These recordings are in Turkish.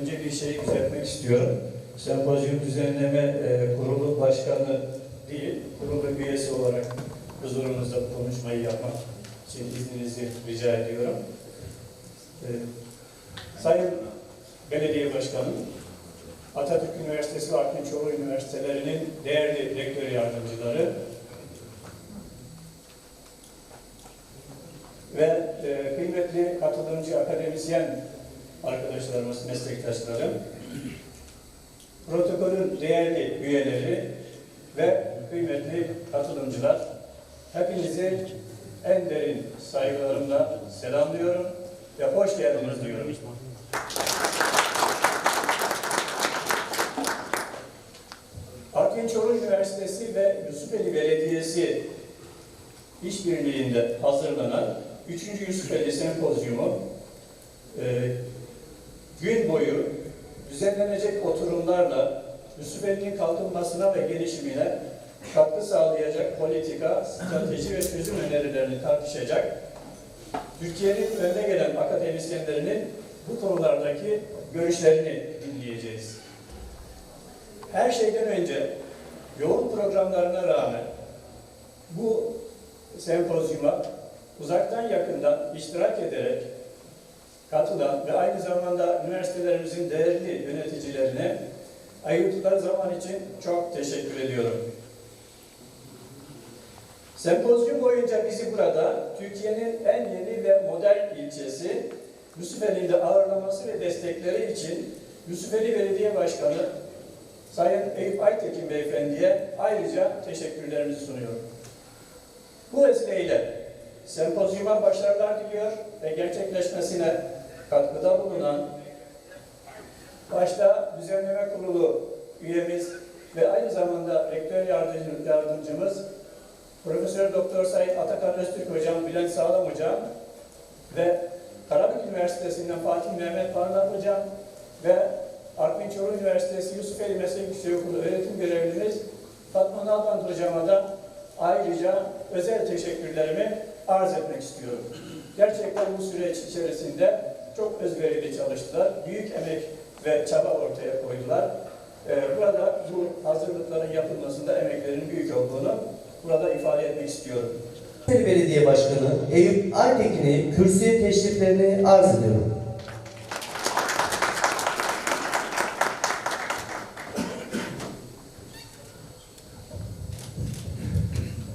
Önce bir şeyi düzeltmek istiyorum. Sempozyum düzenleme e, kurulu başkanı değil, kurulu üyesi olarak huzurunuzda bu konuşmayı yapmak için izninizi rica ediyorum. E, Sayın Belediye Başkanım, Atatürk Üniversitesi ve Artvin Çorlu Üniversitelerinin değerli rektör yardımcıları ve e, kıymetli katılımcı akademisyen arkadaşlarımız, meslektaşlarım, protokolün değerli üyeleri ve kıymetli katılımcılar, hepinizi en derin saygılarımla selamlıyorum ve hoş geldiniz diyorum. Artvin Çoruh Üniversitesi ve Yusufeli Belediyesi işbirliğinde hazırlanan 3. Yusufeli Sempozyumu e, gün boyu düzenlenecek oturumlarla Yusufeli'nin kalkınmasına ve gelişimine katkı sağlayacak politika, strateji ve çözüm önerilerini tartışacak, Türkiye'nin önde gelen akademisyenlerinin bu konulardaki görüşlerini dinleyeceğiz. Her şeyden önce yoğun programlarına rağmen bu sempozyuma uzaktan yakından iştirak ederek katılan ve aynı zamanda üniversitelerimizin değerli yöneticilerine ayırdıkları zaman için çok teşekkür ediyorum. Sempozyum boyunca bizi burada Türkiye'nin en yeni ve modern ilçesi Yusufeli'de ağırlaması ve destekleri için Yusufeli Belediye Başkanı Sayın Eyüp Aytekin Beyefendi'ye ayrıca teşekkürlerimizi sunuyorum. Bu vesileyle sempozyuma başarılar diliyor ve gerçekleşmesine katkıda bulunan başta düzenleme kurulu üyemiz ve aynı zamanda rektör yardımcı- yardımcımız Profesör Doktor Sayın Atakan Öztürk Hocam, Bülent Sağlam Hocam ve Karabük Üniversitesi'nden Fatih Mehmet Parlak Hocam ve Artvin Çoruh Üniversitesi Yusufeli Meslek Yüksekokulu öğretim görevlimiz Fatma Nalbant Hocama da ayrıca özel teşekkürlerimi arz etmek istiyorum. Gerçekten bu süreç içerisinde çok özverili çalıştılar. Büyük emek ve çaba ortaya koydular. Ee, Burada bu hazırlıkların yapılmasında emeklerin büyük olduğunu burada ifade etmek istiyorum. Belediye Başkanı Eyüp Aytekin'i kürsüye teşriflerini arz ediyorum.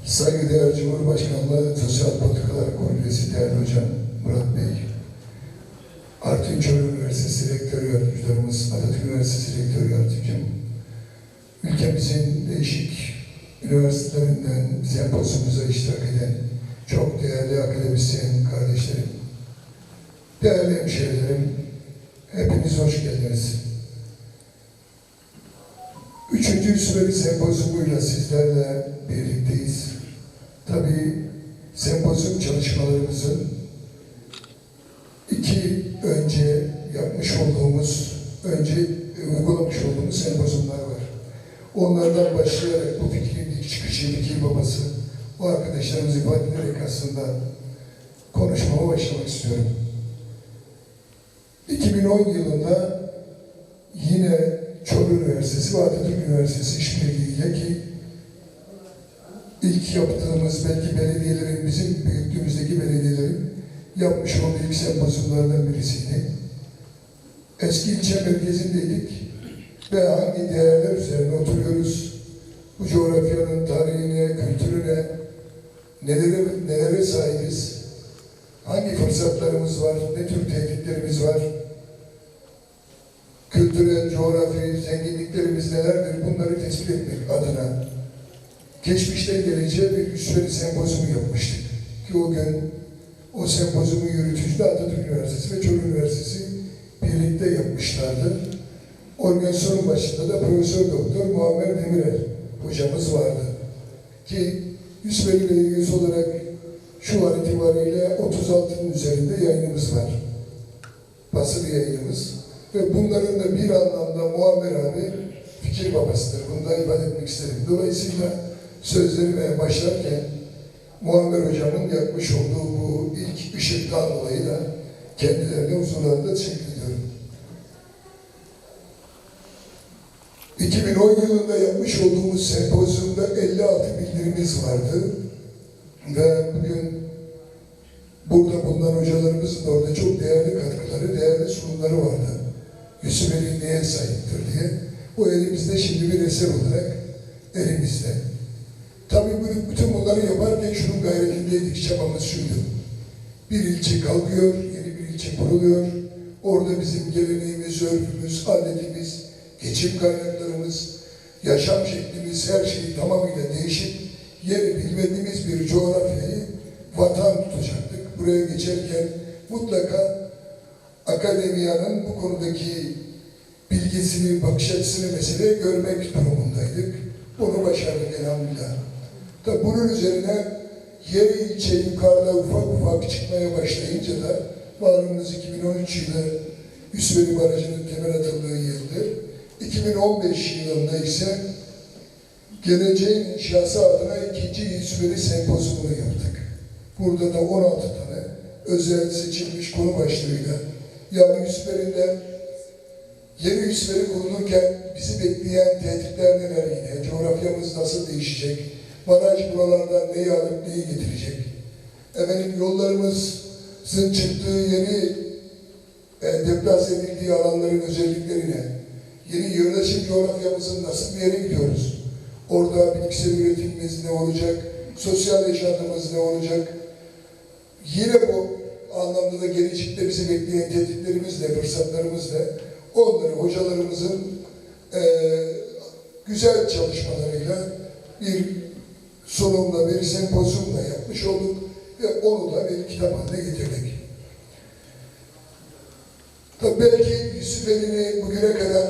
Saygıdeğer Cumhurbaşkanlığı Sosyal Politikalar Kongresi değerli hocam Murat Bey, Artvin Çoruh Üniversitesi Rektör Yardımcılarımız, Atatürk Üniversitesi Rektör Yardımcım, ülkemizin değişik üniversitelerinden sempozyumumuza iştirak eden çok değerli akademisyen kardeşlerim, değerli hemşehrilerim, hepiniz hoş geldiniz. Üçüncü Süveri Sempozyumuyla sizlerle birlikteyiz. Tabii sempozyum çalışmalarımızın iki önce yapmış olduğumuz, önce uygulamış olduğumuz sempozyumlar var. Onlardan başlayarak bu fikrin ilk çıkışı, fikir babası, o arkadaşlarımız ifade ederek aslında konuşmama başlamak istiyorum. 2010 yılında yine Çorlu Üniversitesi ve Atatürk Üniversitesi işbirliğiyle ki ilk yaptığımız belki belediyelerin, bizim büyüklüğümüzdeki belediyelerin yapmış olduğu ilk sempozyumlardan birisiydi. Eski ilçe merkezindeydik. Ve hangi değerler üzerine oturuyoruz, bu coğrafyanın tarihine, kültürüne, nelere, nelere sahibiz, hangi fırsatlarımız var, ne tür tehditlerimiz var, kültürel, coğrafi zenginliklerimiz nelerdir? Bunları tespit etmek adına geçmişten geleceğe bir üsveri sempozyumu yapmıştık. Ki o gün o sempozyumu yürütücü de Atatürk Üniversitesi ve Çoruh Üniversitesi birlikte yapmışlardı. Organizasyonun başında da Profesör Doktor Muammer Demirel hocamız vardı. Ki Yusufeli Belediyesi olarak şu an itibariyle 36'nın üzerinde yayınımız var. Basılı yayınımız. Ve bunların da bir anlamda Muammer abi fikir babasıdır. Bunu da ifade etmek isterim. Dolayısıyla sözlerime başlarken Muammer Hocam'ın yapmış olduğu bu ilk ışıktan dolayı da kendilerine huzurlarında teşekkür ediyorum. 2010 yılında yapmış olduğumuz sempozyumda 56 bildirimiz vardı. Ve bugün burada bulunan hocalarımızın da orada çok değerli katkıları, değerli sunumları vardı. Yusuf Eli neye sahiptir diye. Bu elimizde şimdi bir eser olarak elimizde. Tabii bütün bunları yaparken şunun gayretindeydik, çabamız şuydu. Bir ilçe kalkıyor, ilçe kuruluyor. Orada bizim geleneğimiz, örfümüz, adetimiz, geçim kaynaklarımız, yaşam şeklimiz, her şey tamamıyla değişip yeni bilmediğimiz bir coğrafyayı vatan tutacaktık. Buraya geçerken mutlaka akademiyanın bu konudaki bilgisini, bakış açısını meseleye görmek durumundaydık. Bunu başardık elhamdülillah. Tabi bunun üzerine yeni ilçe yukarıda ufak ufak çıkmaya başlayınca da malumunuz 2013 yılı Üsveri Barajı'nın temel atıldığı yıldır. 2015 yılında ise geleceğin inşası adına ikinci Üsveri sempozyumunu yaptık. Burada da 16 tane özel seçilmiş konu başlığıyla yani Üsveri'nde Yeni üsleri kurulurken bizi bekleyen tehditler neler yine? Coğrafyamız nasıl değişecek? Baraj buralardan neyi alıp neyi getirecek? Efendim yollarımızın çıktığı yeni e, deplase edildiği alanların özelliklerine, yeni yerleşim coğrafyamızın nasıl bir yere gidiyoruz? Orada bitkisel üretimimiz ne olacak? Sosyal yaşantımız ne olacak? Yine bu anlamda da gelecekte bizi bekleyen tehditlerimiz ne, fırsatlarımız ne? Onları hocalarımızın eee, güzel çalışmalarıyla bir sunumla, bir sempozyumla yapmış olduk ve onu da bir kitap haline getirdik. Tabii belki Yusuf Eli'ni bugüne kadar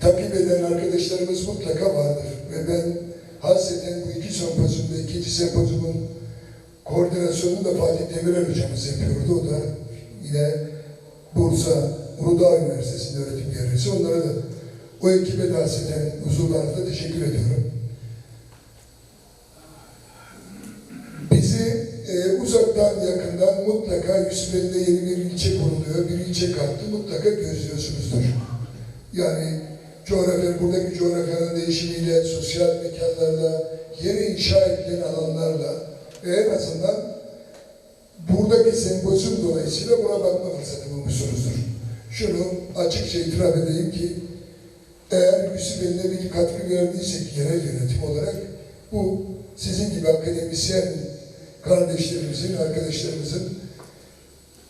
takip eden arkadaşlarımız mutlaka vardır. Ve ben hasreten bu iki sempozyumda, ikinci sempozyumun koordinasyonunu da Fatih Demirel hocamız yapıyordu. O da yine Bursa Uludağ Üniversitesi'nde öğretim görevlisi. Onlara da o ekibe de hasreten huzurlarında teşekkür ediyorum. Bizi e, uzaktan yakından mutlaka Yusufeli'de yeni bir ilçe kuruluyor, bir ilçe kalktı mutlaka gözlüyorsunuzdur. Yani coğrafya, buradaki coğrafyanın değişimiyle, sosyal mekanlarla, yeni inşa edilen alanlarla ve en azından buradaki sempozyum dolayısıyla buna bakma fırsatı bulmuşsunuzdur. Şunu açıkça itiraf edeyim ki eğer Yusuf eline bir katkı verdiysek genel yönetim olarak bu sizin gibi akademisyen kardeşlerimizin, arkadaşlarımızın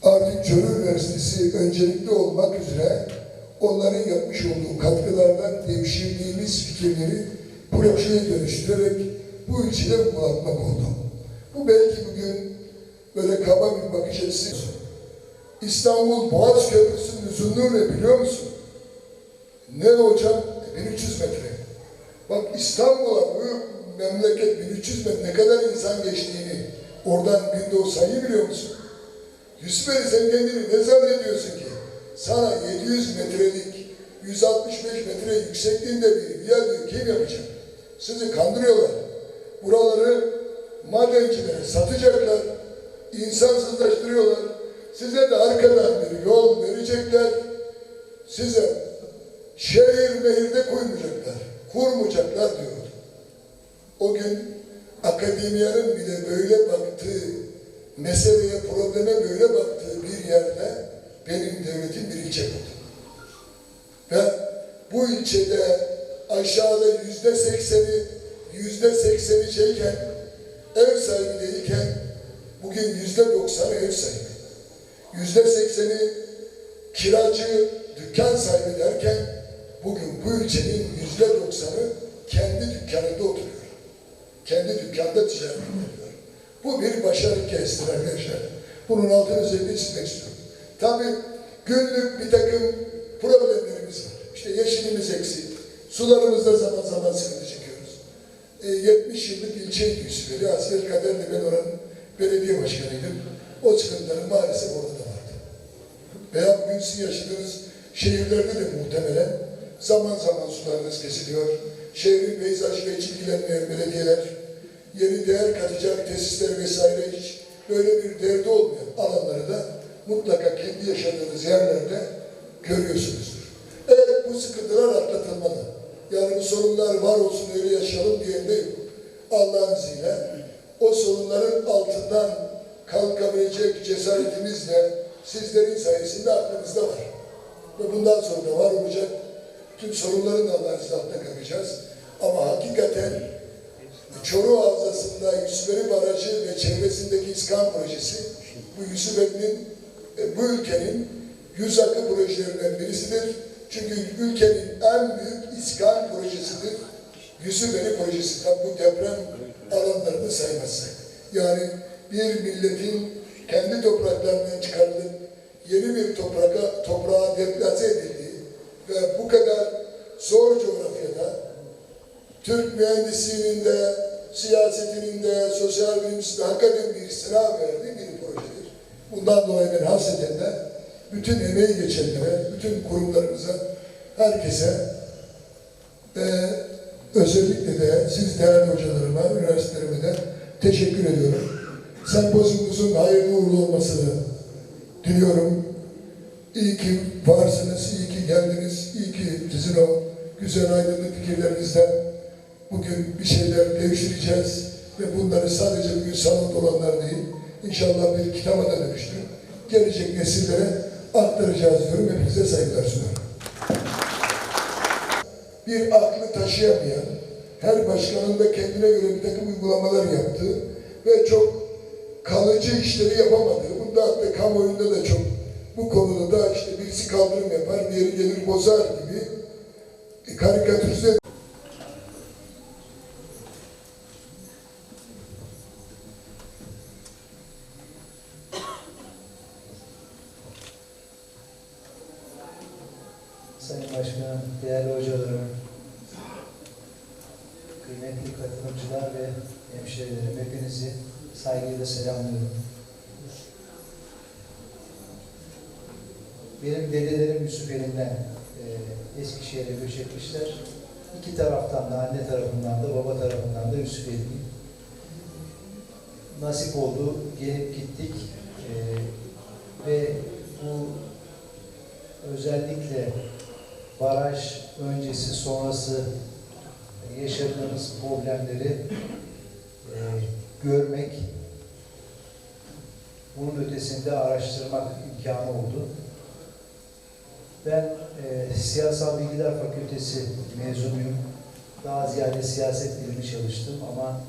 artık Çoruh Üniversitesi öncelikli olmak üzere onların yapmış olduğu katkılardan devşirdiğimiz fikirleri projeye dönüştürerek bu ilçede uygulatmak oldu. Bu belki bugün böyle kaba bir bakış açısı. İstanbul Boğaz Köprüsü'nün uzunluğu ne biliyor musun? Ne hocam? E, 1300 metre. Bak İstanbul'a bu memleket 1300 metre ne kadar insan geçtiğini oradan günde o sayıyı biliyor musun? Yusuf Ali sen kendini ne zannediyorsun ki? Sana 700 metrelik 165 metre yüksekliğinde bir viyadüğü kim yapacak? Sizi kandırıyorlar. Buraları madencilere satacaklar. insansızlaştırıyorlar. Size de arkadan bir yol verecekler. Size şehir mehirde koymayacaklar. Kurmayacaklar diyor. O gün akademiyanın bile böyle baktığı meseleye, probleme böyle baktığı bir yerde benim devletim bir ilçe kurdu. Ve bu ilçede aşağıda yüzde sekseni, yüzde sekseni şeyken, ev sahibi değilken, bugün yüzde doksanı ev sahibi. Yüzde sekseni kiracı, dükkan sahibi derken, bugün bu ilçenin yüzde doksanı kendi dükkanında oturuyor. Kendi dükkanda ticaret yapıyor. Bu bir başarı hikayesidir arkadaşlar. Bunun altını özellikle çizmek istiyorum. Tabii günlük bir takım problemlerimiz var. İşte yeşilimiz eksik. Sularımızda zaman zaman sıkıntı çekiyoruz. E, 70 yıllık ilçeydi Yusufeli. Asıl kaderle ben oranın belediye başkanıydım. O sıkıntıları maalesef orada da vardı. Veya bugün sizin yaşadığınız şehirlerde de muhtemelen zaman zaman sularınız kesiliyor. şehrin peyzajıyla hiç ilgilenmeyen belediyeler, yeni değer katacak tesisler vesaire hiç böyle bir derdi olmayan alanları da mutlaka kendi yaşadığınız yerlerde görüyorsunuzdur. Evet bu sıkıntılar atlatılmalı. Yani bu sorunlar var olsun öyle yaşayalım diyen de yok. Allah'ın izniyle o sorunların altından kalkabilecek cesaretimizle sizlerin sayesinde aklımızda var. Ve bundan sonra da var olacak. Tüm sorunların da Allah'ın izniyle kalkacağız. Ama hakikaten Çoruh Havzası'nda Yusufeli Barajı ve çevresindeki İskan projesi bu Yusufeli'nin, e, bu ülkenin yüz akı projelerinden birisidir. Çünkü ülkenin en büyük İskan projesidir. Yusufeli projesi tabi bu deprem alanlarını saymazsak. Yani bir milletin kendi topraklarından çıkarılıp yeni bir toprağa, toprağa deplase edildiği ve bu kadar zor coğrafyada Türk mühendisliğinin de, siyasetinin de, sosyal bilimcisi de hakikaten bir sınav verdiği bir projedir. Bundan dolayı ben hasreten de bütün emeği geçenlere, bütün kurumlarımıza, herkese ve özellikle de siz değerli hocalarıma, üniversitelerime de teşekkür ediyorum. Sempozyumumuzun hayırlı uğurlu olmasını diliyorum. İyi ki varsınız, iyi ki geldiniz, iyi ki sizin o güzel aydınlık fikirlerinizle bugün bir şeyler devşireceğiz ve bunları sadece bugün salonda olanlar değil, inşallah bir kitaba da dönüştürüp gelecek nesillere aktaracağız diyorum. Hepinize saygılar sunuyorum. Bir aklı taşıyamayan, her başkanın da kendine göre bir takım uygulamalar yaptığı ve çok kalıcı işleri yapamadığı, bunda hatta kamuoyunda da çok bu konuda da işte birisi kaldırım yapar, diğeri gelir bozar gibi karikatürize Sayın Başkanım, değerli hocalarım, kıymetli katılımcılar ve hemşehrilerim hepinizi selamlıyorum. Benim dedelerim Yusufeli'nden e, Eskişehir'e göç etmişler. İki taraftan da, anne tarafından da, baba tarafından da Yusufeli'yim. Nasip oldu, gelip gittik E, ve bu özellikle baraj öncesi sonrası yaşadığımız problemleri e, görmek, bunun ötesinde araştırmak imkanı oldu. Ben e, Siyasal Bilgiler Fakültesi mezunuyum. Daha ziyade siyaset bilimi çalıştım ama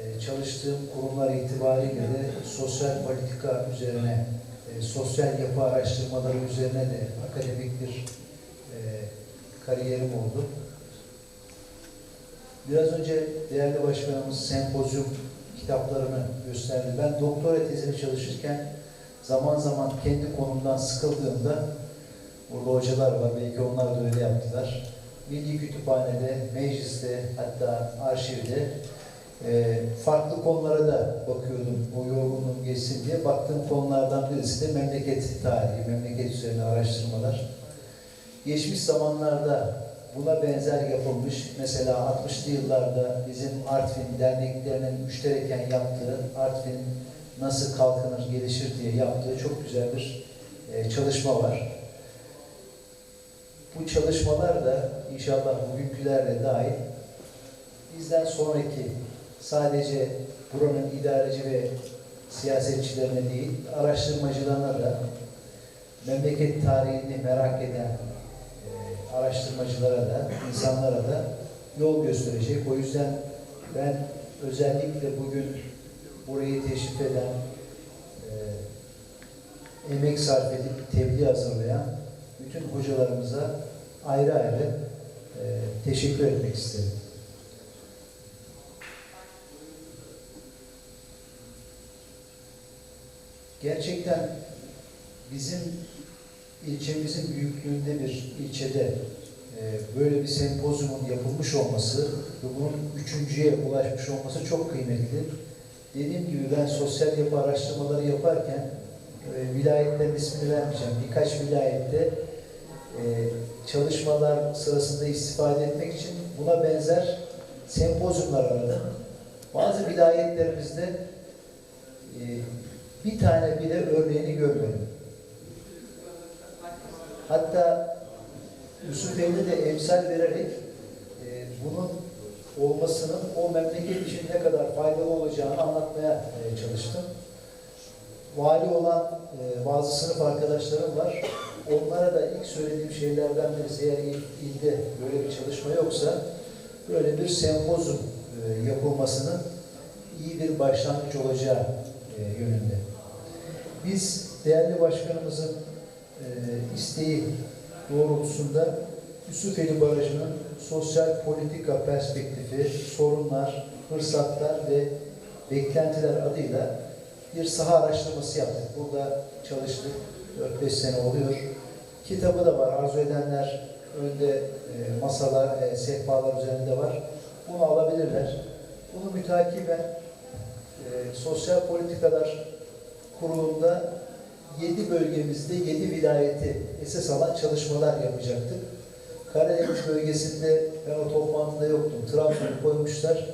e, çalıştığım kurumlar itibariyle de sosyal politika üzerine, e, sosyal yapı araştırmaları üzerine de akademik bir e, kariyerim oldu. Biraz önce değerli başkanımız sempozyum kitaplarını gösterdi. Ben doktora tezimi çalışırken zaman zaman kendi konumdan sıkıldığımda burada hocalar var, belki onlar da öyle yaptılar. Milli Kütüphane'de, mecliste, hatta arşivde e, farklı konulara da bakıyordum o yorgunluğum geçsin diye. Baktığım konulardan birisi de memleket tarihi, memleket üzerine araştırmalar. Geçmiş zamanlarda buna benzer yapılmış, mesela 60'lı yıllarda bizim Artvin derneklerinin müştereken yaptığı, Artvin nasıl kalkınır, gelişir diye yaptığı çok güzel bir e, çalışma var. Bu çalışmalar da inşallah bugünkülerle dahil bizden sonraki sadece buranın idareci ve siyasetçilerine değil, araştırmacılarına da memleket tarihini merak eden araştırmacılara da, insanlara da yol gösterecek. O yüzden ben özellikle bugün burayı teşrif eden, e, emek sarf edip tebliğ hazırlayan bütün hocalarımıza ayrı ayrı e, teşekkür etmek isterim. Gerçekten bizim ilçemizin büyüklüğünde bir ilçede e, böyle bir sempozyumun yapılmış olması ve bunun üçüncüye ulaşmış olması çok kıymetli. Dediğim gibi ben sosyal yapı araştırmaları yaparken e, vilayetlerin ismini vermeyeceğim. Birkaç vilayette e, çalışmalar sırasında istifade etmek için buna benzer sempozyumlar aradım. Bazı vilayetlerimizde bir tane bile örneğini görmedim. Hatta Yusufeli'de de emsal vererek e, bunun olmasının o memleket için ne kadar faydalı olacağını anlatmaya e, çalıştım. Vali olan e, bazı sınıf arkadaşlarım var. Onlara da ilk söylediğim şeylerden birisi eğer il- ilde böyle bir çalışma yoksa böyle bir sempozum e, yapılmasının iyi bir başlangıç olacağı e, yönünde. Biz değerli başkanımızın e, isteği doğrultusunda Yusufeli Barajı'nın sosyal politika perspektifi, sorunlar, fırsatlar ve beklentiler adıyla bir saha araştırması yaptık. Burada çalıştık. 4-5 sene oluyor. Kitabı da var. Arzu edenler önde e, masalar, e, sehpalar üzerinde var. Bunu alabilirler. Bunu mütakiben e, Sosyal Politikalar Kurulu'nda 7 bölgemizde 7 vilayeti esas alan çalışmalar yapacaktık. Karadeniz bölgesinde ben o toplantıda yoktum. Trabzon'u koymuşlar.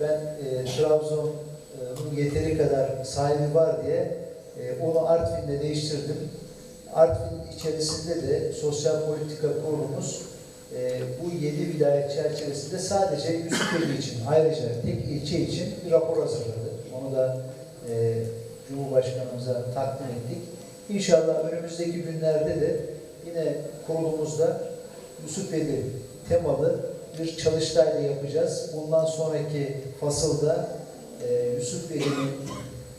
Ben e, Trabzon'un yeteri kadar sahibi var diye e, onu Artvin'de değiştirdim. Artvin içerisinde de sosyal politika kurulumuz e, bu yedi vilayet çerçevesinde sadece Yusufeli için ayrıca tek ilçe için bir rapor hazırladı. Onu da e, Cumhurbaşkanımıza takdim ettik. İnşallah önümüzdeki günlerde de yine kurulumuzda Yusufeli temalı bir çalıştayla yapacağız. Bundan sonraki fasılda e, Yusufeli'nin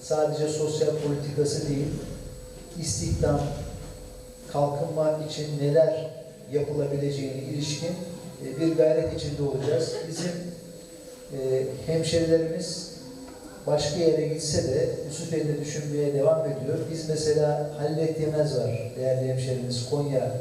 sadece sosyal politikası değil, istihdam, kalkınma için neler yapılabileceğine ilişkin e, bir gayret içinde olacağız. Bizim e, hemşerilerimiz başka yere gitse de Yusufeli'de düşünmeye devam ediyor. Biz mesela Hallet Yemez var, değerli hemşerimiz Konya